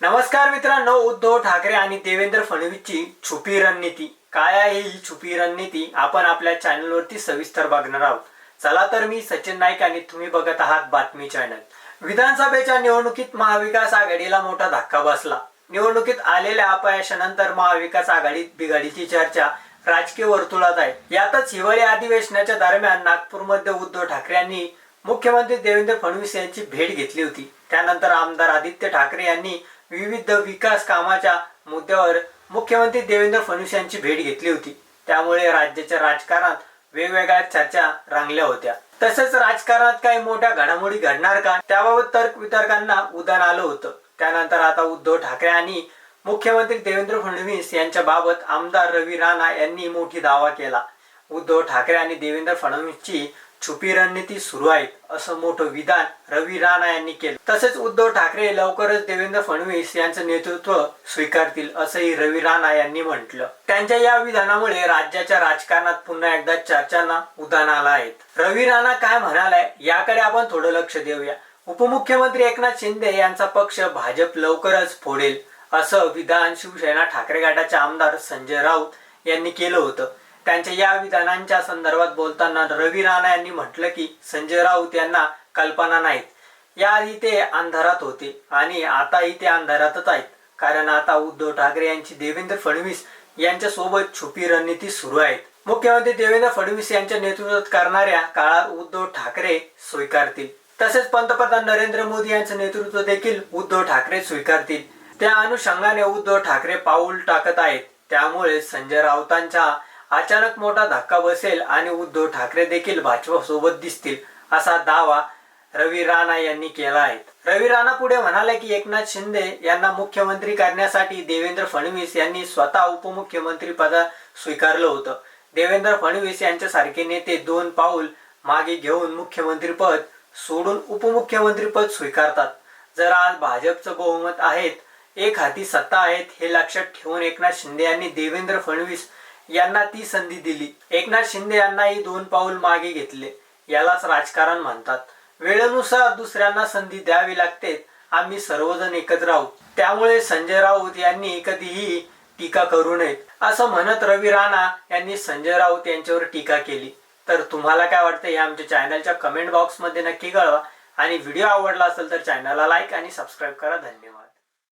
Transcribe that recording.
नमस्कार मित्रांनो उद्धव ठाकरे आणि देवेंद्र फडणवीसची छुपी रणनीती. काय आहे ही छुपी रणनीती? आपण आपल्या चॅनलवरती सविस्तर बघणार आहोत. चला तर मी सचिन नाईक आणि तुम्ही बघत आहात बातमी चॅनल विधानसभेच्या निवडणुकीत महाविकास आघाडीला मोठा धक्का बसला. निवडणुकीत आलेल्या अपयशानंतर महाविकास आघाडीत बिघाडीची चर्चा राजकीय वर्तुळात आहे. यातच हिवाळी अधिवेशनाच्या दरम्यान नागपूरमध्ये उद्धव ठाकरे यांनी मुख्यमंत्री देवेंद्र फडणवीस यांची भेट घेतली होती. त्यानंतर आमदार आदित्य ठाकरे यांनी विविध विकास कामाच्या मुद्द्यावर मुख्यमंत्री देवेंद्र फडणवीस यांची भेट घेतली होती. त्यामुळे राज्याच्या राजकारणात वेगवेगळ्या चर्चा रंगल्या होत्या. तसेच राजकारणात काही मोठ्या घडामोडी घडणार का? त्याबाबत तर्क वितर्कांना उदाहरण आलं होतं. त्यानंतर आता उद्धव ठाकरे आणि मुख्यमंत्री देवेंद्र फडणवीस यांच्या बाबत आमदार रवी राणा यांनी मोठी दावा केला. उद्धव ठाकरे आणि देवेंद्र फडणवीसची छुपी रणनीती सुरू आहे असं मोठं विधान रवी राणा यांनी केलं. तसेच उद्धव ठाकरे लवकरच देवेंद्र फडणवीस यांचं नेतृत्व स्वीकारतील असंही रवी राणा यांनी म्हटलं. त्यांच्या या विधानामुळे राज्याच्या राजकारणात पुन्हा एकदा चर्चांना उदाहरण आला आहे. रवी राणा काय म्हणालाय याकडे आपण थोडं लक्ष देऊया. उपमुख्यमंत्री एकनाथ शिंदे यांचा पक्ष भाजप लवकरच फोडेल असं विधान शिवसेना ठाकरे गटाचे आमदार संजय राऊत यांनी केलं होतं. त्यांच्या या विधानांच्या संदर्भात बोलताना रवी राणा यांनी म्हटलं की संजय राऊत यांना कल्पना नाहीत. याआधी ते अंधारात होते आणि आताही ते अंधारातच आहेत. कारण आता उद्धव ठाकरे यांची देवेंद्र फडणवीस यांच्या सोबत छुपी रणनीती सुरू आहेत. मुख्यमंत्री देवेंद्र फडणवीस यांच्या नेतृत्वात करणाऱ्या काळात उद्धव ठाकरे स्वीकारतील. तसेच पंतप्रधान नरेंद्र मोदी यांचं नेतृत्व देखील उद्धव ठाकरे स्वीकारतील. त्या अनुषंगाने उद्धव ठाकरे पाऊल टाकत आहेत. त्यामुळे संजय राऊतांच्या अचानक मोठा धक्का बसेल आणि उद्धव ठाकरे देखील भाजप सोबत दिसतील असा दावा रवी राणा यांनी केला आहे. रवी राणा पुढे म्हणाले की एकनाथ शिंदे यांना मुख्यमंत्री करण्यासाठी देवेंद्र फडणवीस यांनी स्वतः उपमुख्यमंत्री पद स्वीकारलं होतं. देवेंद्र फडणवीस यांच्यासारखे नेते दोन पाऊल मागे घेऊन मुख्यमंत्री पद सोडून उपमुख्यमंत्री पद स्वीकारतात. जर आज भाजपचं बहुमत आहेत एक हाती सत्ता आहेत हे लक्षात ठेवून एकनाथ शिंदे यांनी देवेंद्र फडणवीस यांना ती संधी दिली. एकनाथ शिंदे यांनाही दोन पाऊल मागे घेतले. यालाच राजकारण म्हणतात. वेळेनुसार दुसऱ्यांना संधी द्यावी लागते. आम्ही सर्वजण एकत्र आहोत. त्यामुळे संजय राऊत यांनी कधीही टीका करू नये असं म्हणत रवी राणा यांनी संजय राऊत यांच्यावर टीका केली. तर तुम्हाला काय वाटतं हे आमच्या चॅनलच्या कमेंट बॉक्समध्ये नक्की कळवा. आणि व्हिडिओ आवडला असेल तर चॅनलला लाईक आणि सबस्क्राईब करा. धन्यवाद.